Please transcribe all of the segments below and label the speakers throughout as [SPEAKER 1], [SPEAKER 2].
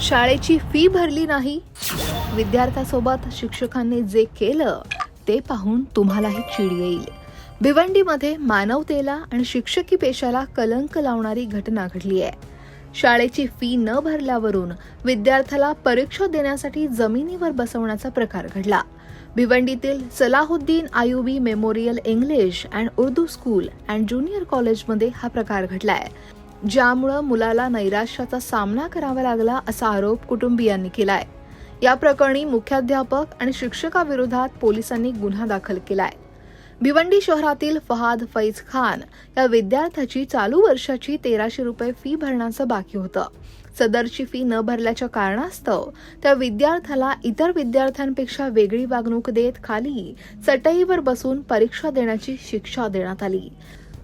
[SPEAKER 1] शाळेची फी भरली नाही? विद्यार्थ्यासोबत शिक्षकांनी जे केलं ते पाहून तुम्हालाही चिड येईल. भिवंडीमध्ये मानवतेला आणि शिक्षकी पेशाला कलंक लावणारी घटना घडली आहे. शाळेची फी न भरल्यावरून विद्यार्थ्याला परीक्षा देण्यासाठी जमिनीवर बसवण्याचा प्रकार घडला. भिवंडीतील Salahuddin Ayubi memorial English and Urdu school and junior कॉलेजमध्ये हा प्रकार घडलाय. ज्यामुळं मुलाला नैराश्याचा सामना करावा लागला असा आरोप कुटुंबियांनी केलाय. या प्रकरणी मुख्याध्यापक आणि शिक्षकाविरोधात पोलिसांनी गुन्हा दाखल केलाय. भिवंडी शहरातील फहाद फैज खान या विद्यार्थ्याची चालू वर्षाची तेराशे रुपये फी भरण्याचं बाकी होतं. सदरची फी न भरल्याच्या कारणास्तव त्या विद्यार्थ्याला इतर विद्यार्थ्यांपेक्षा वेगळी वागणूक देत खाली चटईवर बसून परीक्षा देण्याची शिक्षा देण्यात आली.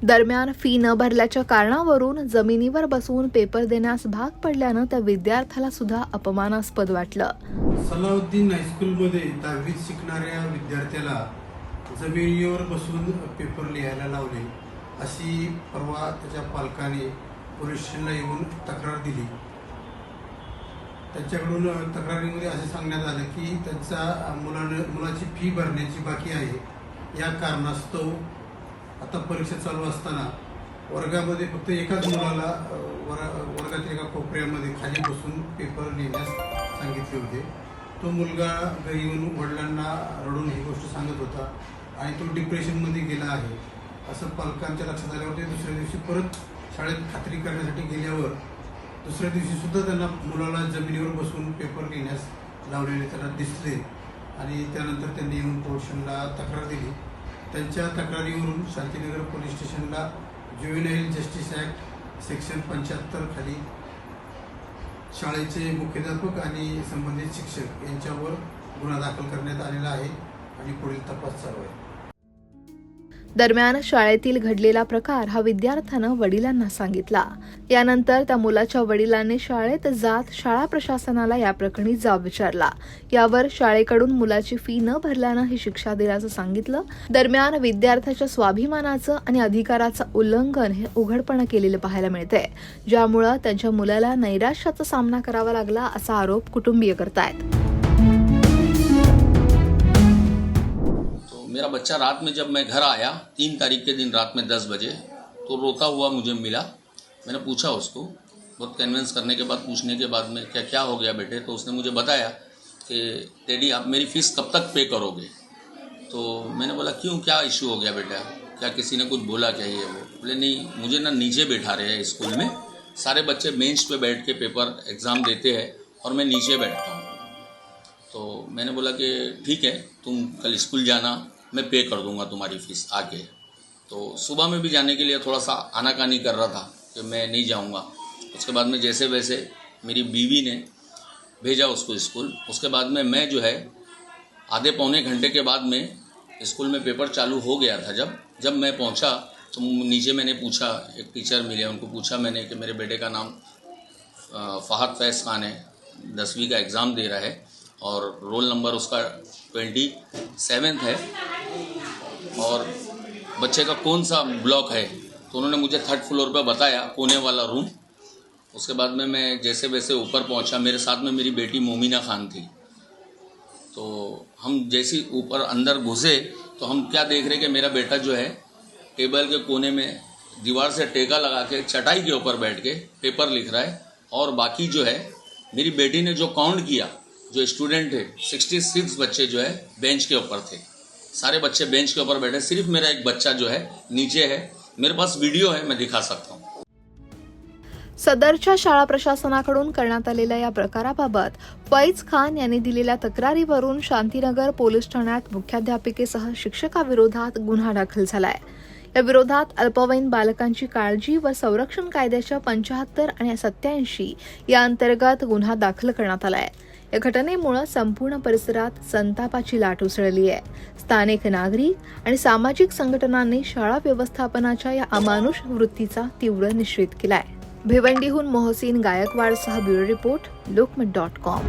[SPEAKER 1] दरम्यान फी न भरल्याच्या कारणावरून जमिनीवर बसून पेपर देण्यास भाग पडल्यानं त्या विद्यार्थ्याला सुद्धा अपमानास्पद वाटलं.
[SPEAKER 2] सलाउद्दीन हायस्कूलमध्ये दहावीत शिकणाऱ्या विद्यार्थ्याला जमिनीवर बसून पेपर लिहायला लावले अशी परवा त्याच्या पालकाने पोलीस स्टेशनला येऊन तक्रार दिली. त्यांच्याकडून तक्रारीमध्ये असे सांगण्यात आलं की त्यांचा मुलानं मुलाची फी भरण्याची बाकी आहे. या कारणास्तव आता परीक्षा चालू असताना वर्गामध्ये फक्त एकाच मुलाला वर वर्गातील एका कोपऱ्यामध्ये खाली बसून पेपर लिहिण्यास सांगितले होते. तो मुलगा घरी येऊन वडिलांना रडून ही गोष्ट सांगत होता आणि तो डिप्रेशनमध्ये गेला आहे. असं पालकांच्या लक्षात आल्यावर ते दुसऱ्या दिवशी परत शाळेत खात्री करण्यासाठी गेल्यावर दुसऱ्या दिवशी सुद्धा त्यांना मुलाला जमिनीवर बसून पेपर लिहिण्यास लावलेले त्यांना दिसले आणि त्यानंतर त्यांनी येऊन पोर्शनला तक्रार दिली. त्यांच्या तक्रारीवरून शांतीनगर पोलीस स्टेशनला ज्युएनाईल जस्टिस ॲक्ट सेक्शन पंच्याहत्तर खाली शाळेचे मुख्याध्यापक आणि संबंधित शिक्षक यांच्यावर गुन्हा दाखल करण्यात आलेला आहे आणि पुढील तपास चालू आहे.
[SPEAKER 1] दरम्यान शाळेतील घडलेला प्रकार हा विद्यार्थ्यानं वडिलांना सांगितला. यानंतर त्या मुलाच्या वडिलांनी शाळेत जात शाळा प्रशासनाला या प्रकरणी जाब विचारला. यावर शाळेकडून मुलाची फी न भरल्यानं ही शिक्षा दिल्याचं सांगितलं. दरम्यान विद्यार्थ्याच्या स्वाभिमानाचं आणि अधिकाराचं उल्लंघन हे उघडपणे केलेलं पाहायला मिळतंय. ज्यामुळं त्यांच्या मुलाला नैराश्याचा सामना करावा लागला असा आरोप कुटुंबीय करतायत.
[SPEAKER 3] मेरा बच्चा रात में जब मैं घर आया, तीन तारीख के दिन रात में दस बजे तो रोता हुआ मुझे मिला। मैंने पूछा उसको, बहुत कन्विंस करने के बाद, पूछने के बाद में क्या क्या हो गया बेटे? तो उसने मुझे बताया कि डैडी आप मेरी फ़ीस कब तक पे करोगे? तो मैंने बोला, क्यों? क्या इशू हो गया बेटा? क्या किसी ने कुछ बोला क्या ये वो? बोले, नहीं, मुझे ना नीचे बैठा रहे हैं स्कूल में। सारे बच्चे बेंच पे बैठ के पेपर एग्ज़ाम देते हैं और मैं नीचे बैठता हूँ। तो मैंने बोला कि, ठीक है, तुम कल स्कूल जाना मैं पे कर दूँगा तुम्हारी फ़ीस आके तो सुबह में भी जाने के लिए थोड़ा सा आनाकानी कर रहा था कि मैं नहीं जाऊँगा। उसके बाद में जैसे वैसे मेरी बीवी ने भेजा उसको स्कूल। उसके बाद में मैं जो है, आधे पौने घंटे के बाद में स्कूल में पेपर चालू हो गया था जब। जब मैं पहुँचा तो नीचे मैंने पूछा, एक टीचर मिले, उनको पूछा मैंने कि मेरे बेटे का नाम फहद फैज़ खान है, दसवीं का एग्ज़ाम दे रहा है और रोल नंबर उसका ट्वेंटी सेवेंथ है। और बच्चे का कौन सा ब्लॉक है? तो उन्होंने मुझे थर्ड फ्लोर पर बताया, कोने वाला रूम उसके बाद में मैं जैसे वैसे ऊपर पहुँचा, मेरे साथ में मेरी बेटी मोमिना खान थी। तो हम जैसे ऊपर अंदर घुसे तो हम क्या देख रहे कि मेरा बेटा जो है, टेबल के कोने में दीवार से टेका लगा के, चटाई के ऊपर बैठ के पेपर लिख रहा है और बाकी जो है, मेरी बेटी ने जो काउंट किया, जो स्टूडेंट है 66 बच्चे जो है बेंच के ऊपर थे। सारे बच्चे बेंच के ऊपर बैठे सिर्फ मेरा एक बच्चा जो है नीचे है मेरे पास वीडियो है मैं दिखा सकता हूँ।
[SPEAKER 1] सदरच्या शाळा प्रशासनाकडून करण्यात आलेल्या या प्रकाराबाबत फैज खान यांनी दिलेल्या तक्रारीवरून शांतीनगर पोलीस ठाण्यात मुख्याध्यापिकेसह शिक्षकाविरोधात गुन्हा दाखल झालाय. या विरोधात अल्पवयीन बालकांची काळजी व संरक्षण कायद्याच्या पंचाहत्तर आणि सत्याऐंशी या अंतर्गत गुन्हा दाखल करण्यात आलाय. या घटनेमुळे संपूर्ण परिसरात संतापाची लाट उसळली आहे. स्थानिक नागरिक आणि सामाजिक संघटनांनी शाळा व्यवस्थापनाच्या या अमानुष वृत्तीचा तीव्र निषेध केलाय. भिवंडीहून Mohsin गायकवाडसह bureau report Lokmat dot com.